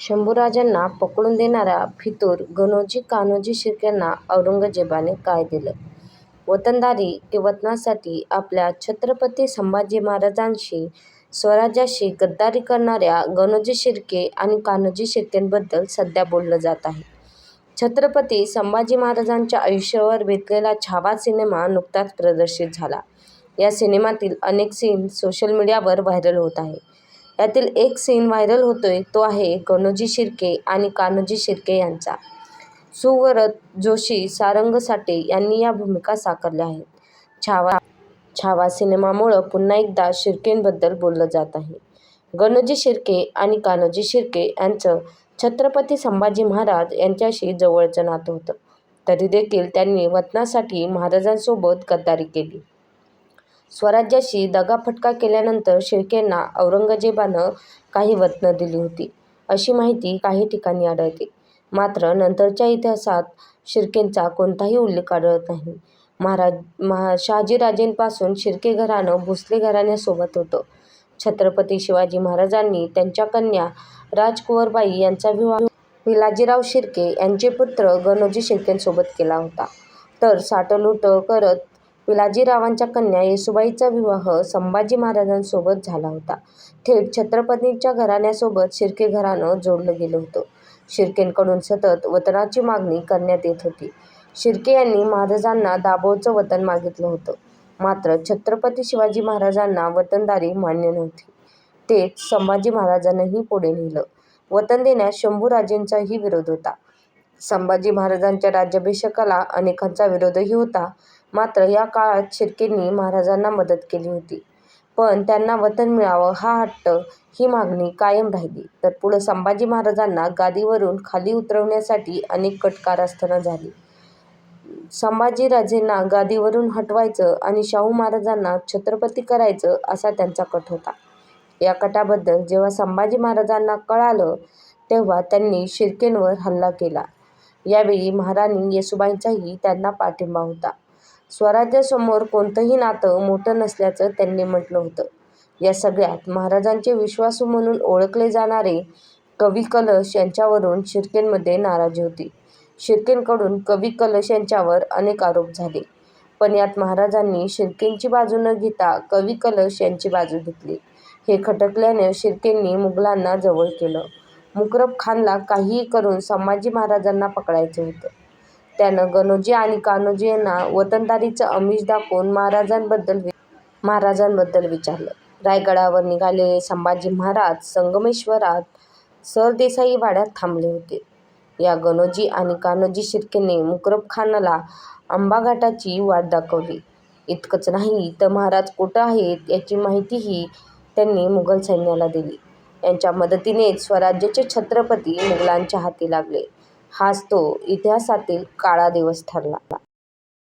शंभूराजांना पकडून देणाऱ्या फितूर गणोजी कान्होजी शिर्केंना औरंगजेबाने काय दिलं? वतनदारी ते वतनासाठी आपल्या छत्रपती संभाजी महाराजांशी, स्वराज्याशी गद्दारी करणाऱ्या गणोजी शिर्के आणि कान्होजी शिर्केंबद्दल सध्या बोललं जात आहे. छत्रपती संभाजी महाराजांच्या आयुष्यावर बेतलेला छावा सिनेमा नुकताच प्रदर्शित झाला. या सिनेमातील अनेक सीन सोशल मीडियावर व्हायरल होत आहे. यातील एक सीन व्हायरल होतोय तो आहे गणोजी शिर्के आणि कान्होजी शिर्के यांचा. सुवरत जोशी, सारंग साठे यांनी या भूमिका साकारल्या आहेत. छावा छावा सिनेमामुळं पुन्हा एकदा शिर्केंबद्दल बोललं जात आहे. गणोजी शिर्के आणि कान्होजी शिर्के यांचं छत्रपती संभाजी महाराज यांच्याशी जवळचं नातं होतं. तरी देखील त्यांनी वतनासाठी महाराजांसोबत गद्दारी केली. स्वराज्याशी दगाफटका केल्यानंतर शिर्केंना औरंगजेबानं काही वतनं दिली होती, अशी माहिती काही ठिकाणी आढळते. मात्र नंतरच्या इतिहासात शिर्केंचा कोणताही उल्लेख आढळत नाही. महाराज शहाजीराजेंपासून शिर्के घराणं भोसले घराण्यासोबत होतं. छत्रपती शिवाजी महाराजांनी त्यांच्या कन्या राजकुंवरबाई यांचा विवाह पिलाजीराव शिर्के यांचे पुत्र गणोजी शिर्केंसोबत केला होता. तर साटलोट करत पिलाजीरावांच्या कन्या येसुबाईचा विवाह संभाजी महाराजांसोबत झाला होता. थेट छत्रपतींच्या घराण्यासोबत शिर्के घराणं जोडलं गेलं होतं. शिर्केंकडून सतत वतनाची मागणी करण्यात येत होती. शिर्के यांनी महाराजांना दाभोळचं वतन मागितलं होतं. मात्र छत्रपती शिवाजी महाराजांना वतनदारी मान्य नव्हती. तेच संभाजी महाराजांनाही पुढे नेलं. वतन देण्यास शंभूराजेंचाही विरोध होता. संभाजी महाराजांच्या राज्याभिषेकाला अनेकांचा विरोधही होता. मात्र या काळात शिर्केंनी महाराजांना मदत केली होती. पण त्यांना वतन मिळावं हा हट्ट, ही मागणी कायम राहिली. तर पुढं संभाजी महाराजांना गादीवरून खाली उतरवण्यासाठी अनेक कटकारस्थानं झाली. संभाजीराजेंना गादीवरून हटवायचं आणि शाहू महाराजांना छत्रपती करायचं असा त्यांचा कट होता. या कटाबद्दल जेव्हा संभाजी महाराजांना कळालं तेव्हा त्यांनी शिर्केंवर हल्ला केला. यावेळी महाराणी येसुबाईंचाही त्यांना पाठिंबा होता. स्वराज्यासमोर कोणतंही नातं मोठं नसल्याचं त्यांनी म्हटलं होतं. या सगळ्यात महाराजांचे विश्वासू म्हणून ओळखले जाणारे कवी कलश यांच्यावरून शिर्केंमध्ये नाराजी होती. शिर्केंकडून कवी कलश यांच्यावर अनेक आरोप झाले. पण यात महाराजांनी शिर्केंची बाजू न घेता कवी कलश यांची बाजू घेतली. हे खटकल्यानं शिर्केंनी मुघलांना जवळ केलं. मुकरब खानला काहीही करून संभाजी महाराजांना पकडायचं होतं. त्यानं गणोजी आणि कान्होजी यांना वतनदारीचं आमिष दाखवून महाराजांबद्दल महाराजांबद्दल विचारलं. रायगडावर निघालेले संभाजी महाराज संगमेश्वरात सरदेसाई वाड्यात थांबले होते. या गणोजी आणि कान्होजी शिर्केने मुकरब खानाला आंबाघाटाची वाट दाखवली. इतकंच नाही तर महाराज कुठं आहेत याची माहितीही त्यांनी मुघल सैन्याला दिली. यांच्या मदतीनेच स्वराज्याचे छत्रपती मुघलांच्या हाती लागले. हाच तो इतिहासातील काळा दिवस ठरला.